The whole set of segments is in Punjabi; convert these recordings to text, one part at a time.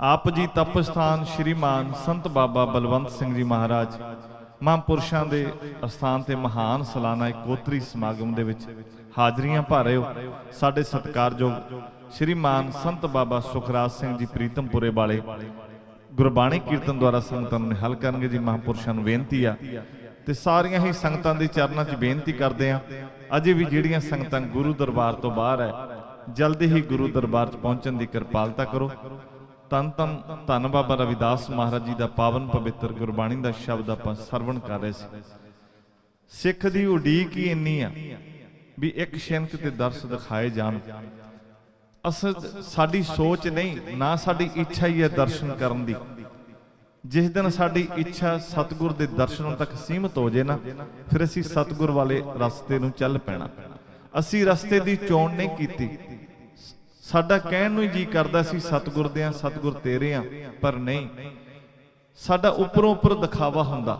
ਆਪ ਜੀ ਤਪਸਥਾਨ ਸ਼੍ਰੀਮਾਨ ਸੰਤ ਬਾਬਾ ਬਲਵੰਤ ਸਿੰਘ ਜੀ ਮਹਾਰਾਜ, ਮਹਾਂਪੁਰਸ਼ਾਂ ਦੇ ਅਸਥਾਨ ਤੇ ਮਹਾਨ ਸਾਲਾਨਾ ਇਕੋਤਰੀ ਸਮਾਗਮ ਦੇ ਵਿੱਚ ਹਾਜ਼ਰੀਆਂ ਭਰ ਰਹੇ ਹੋ। ਸਾਡੇ ਸਤਿਕਾਰਯੋਗ ਸ਼੍ਰੀਮਾਨ ਸੰਤ ਬਾਬਾ ਸੁਖਰਾਜ ਸਿੰਘ ਜੀ ਪ੍ਰੀਤਮਪੁਰੇ ਵਾਲੇ ਗੁਰਬਾਣੀ ਕੀਰਤਨ ਦੁਆਰਾ ਸੰਗਤਾਂ ਨੂੰ ਨਿਹਾਲ ਕਰਨਗੇ ਜੀ। ਮਹਾਂਪੁਰਸ਼ਾਂ ਨੂੰ ਬੇਨਤੀ ਆ ਤੇ ਸਾਰੀਆਂ ਹੀ ਸੰਗਤਾਂ ਦੇ ਚਰਨਾਂ 'ਚ ਬੇਨਤੀ ਕਰਦੇ ਆ। ਅਜੇ ਵੀ ਜਿਹੜੀਆਂ ਸੰਗਤਾਂ ਗੁਰੂ ਦਰਬਾਰ ਤੋਂ ਬਾਹਰ ਹੈ ਜਲਦੀ ਹੀ ਗੁਰੂ ਦਰਬਾਰ 'ਚ ਪਹੁੰਚਣ ਦੀ ਕਿਰਪਾਲਤਾ ਕਰੋ। ਤਨ ਤਨ ਧੰਨ ਬਾਬਾ ਰਵਿਦਾਸ ਮਹਾਰਾਜ ਜੀ ਦਾ ਪਾਵਨ ਪਵਿੱਤਰ ਗੁਰਬਾਣੀ ਦਾ ਸ਼ਬਦ ਆਪਾਂ ਸਰਵਣ ਕਰ ਰਹੇ ਸੀ। ਸਿੱਖ ਦੀ ਉਡੀਕ ਹੀ ਇੰਨੀ ਆ ਵੀ ਇੱਕ ਛਿਨਕ ਤੇ ਦਰਸ ਦਿਖਾਏ ਜਾਣ। ਅਸਲ ਸਾਡੀ ਸੋਚ ਨਹੀਂ, ਨਾ ਸਾਡੀ ਇੱਛਾ ਹੀ ਹੈ ਦਰਸ਼ਨ ਕਰਨ ਦੀ। ਜਿਸ ਦਿਨ ਸਾਡੀ ਇੱਛਾ ਸਤਿਗੁਰ ਦੇ ਦਰਸ਼ਨਾਂ ਤੱਕ ਸੀਮਤ ਹੋ ਜੇ ਨਾ, ਫਿਰ ਅਸੀਂ ਸਤਿਗੁਰ ਵਾਲੇ ਰਸਤੇ ਨੂੰ ਚੱਲ ਪੈਣਾ। ਅਸੀਂ ਰਸਤੇ ਦੀ ਚੋਣ ਨਹੀਂ ਕੀਤੀ। ਸਾਡਾ ਕਹਿਣ ਨੂੰ ਹੀ ਜੀ ਕਰਦਾ ਸੀ, ਸਤਿਗੁਰ ਦੇ ਆ, ਸਤਿਗੁਰ ਤੇਰੇ ਆ, ਪਰ ਨਹੀਂ। ਸਾਡਾ ਉੱਪਰੋਂ ਉੱਪਰ ਦਿਖਾਵਾ ਹੁੰਦਾ।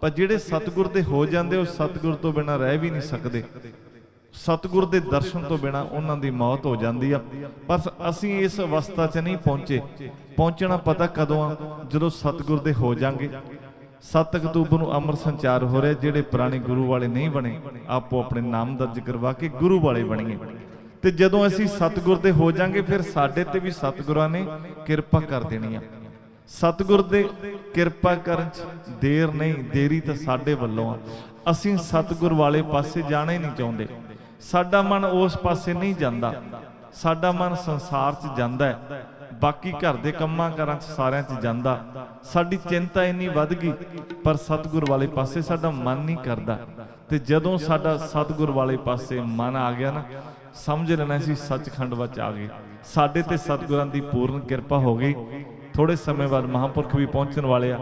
ਪਰ ਜਿਹੜੇ ਸਤਿਗੁਰ ਦੇ ਹੋ ਜਾਂਦੇ, ਉਹ ਸਤਿਗੁਰ ਤੋਂ ਬਿਨਾਂ ਰਹਿ ਵੀ ਨਹੀਂ ਸਕਦੇ। ਸਤਿਗੁਰ ਦੇ ਦਰਸ਼ਨ ਤੋਂ ਬਿਨਾ ਉਹਨਾਂ ਦੀ ਮੌਤ ਹੋ ਜਾਂਦੀ ਆ। ਪਰ ਅਸੀਂ ਇਸ ਅਵਸਥਾ 'ਚ ਨਹੀਂ ਪਹੁੰਚੇ। ਪਹੁੰਚਣਾ ਪਤਾ ਕਦੋਂ ਆ? ਜਦੋਂ ਸਤਿਗੁਰ ਦੇ ਹੋ ਜਾਾਂਗੇ। 7 ਅਕਤੂਬਰ ਨੂੰ ਅੰਮ੍ਰਿਤ ਸੰਚਾਰ ਹੋ ਰਿਹਾ, ਜਿਹੜੇ ਪੁਰਾਣੇ ਗੁਰੂ ਵਾਲੇ ਨਹੀਂ ਬਣੇ, ਆਪੋ ਆਪਣੇ ਨਾਮ ਦਰਜ ਕਰਵਾ ਕੇ ਗੁਰੂ ਵਾਲੇ ਬਣੀਏ। ਤੇ ਜਦੋਂ ਅਸੀਂ ਸਤਿਗੁਰ ਦੇ ਹੋ ਜਾਾਂਗੇ, ਫਿਰ ਸਾਡੇ ਤੇ ਵੀ ਸਤਿਗੁਰਾਂ ਨੇ ਕਿਰਪਾ ਕਰ ਦੇਣੀ ਆ। ਸਤਿਗੁਰ ਦੇ ਕਿਰਪਾ ਕਰਨ ਚ ਦੇਰ ਨਹੀਂ, ਦੇਰੀ ਤਾਂ ਸਾਡੇ ਵੱਲੋਂ ਆ। ਅਸੀਂ ਸਤਿਗੁਰ ਵਾਲੇ ਪਾਸੇ ਜਾਣਾ ਹੀ ਨਹੀਂ ਚਾਹੁੰਦੇ। ਸਾਡਾ ਮਨ ਉਸ ਪਾਸੇ ਨਹੀਂ ਜਾਂਦਾ। ਸਾਡਾ ਮਨ ਸੰਸਾਰ 'ਚ ਜਾਂਦਾ ਹੈ। ਬਾਕੀ ਘਰ ਦੇ ਕੰਮਾਂ ਕਾਰਾਂ 'ਚ ਸਾਰਿਆਂ 'ਚ ਜਾਂਦਾ। ਸਾਡੀ ਚਿੰਤਾ ਇੰਨੀ ਵੱਧ ਗਈ, ਪਰ ਸਤਿਗੁਰ ਵਾਲੇ ਪਾਸੇ ਸਾਡਾ ਮਨ ਨਹੀਂ ਕਰਦਾ। ਤੇ ਜਦੋਂ ਸਾਡਾ ਸਤਿਗੁਰ ਵਾਲੇ ਪਾਸੇ ਮਨ ਆ ਗਿਆ ਨਾ, ਸਮਝ ਲੈਣਾ ਸੀ ਸੱਚਖੰਡ ਵਿੱਚ ਆ ਗਏ। ਸਾਡੇ ਤੇ ਸਤਿਗੁਰਾਂ ਦੀ ਪੂਰਨ ਕਿਰਪਾ ਹੋ ਗਈ। ਥੋੜੇ ਸਮੇਂ ਬਾਅਦ ਮਹਾਂਪੁਰਖ ਵੀ ਪਹੁੰਚਣ ਵਾਲੇ ਆ।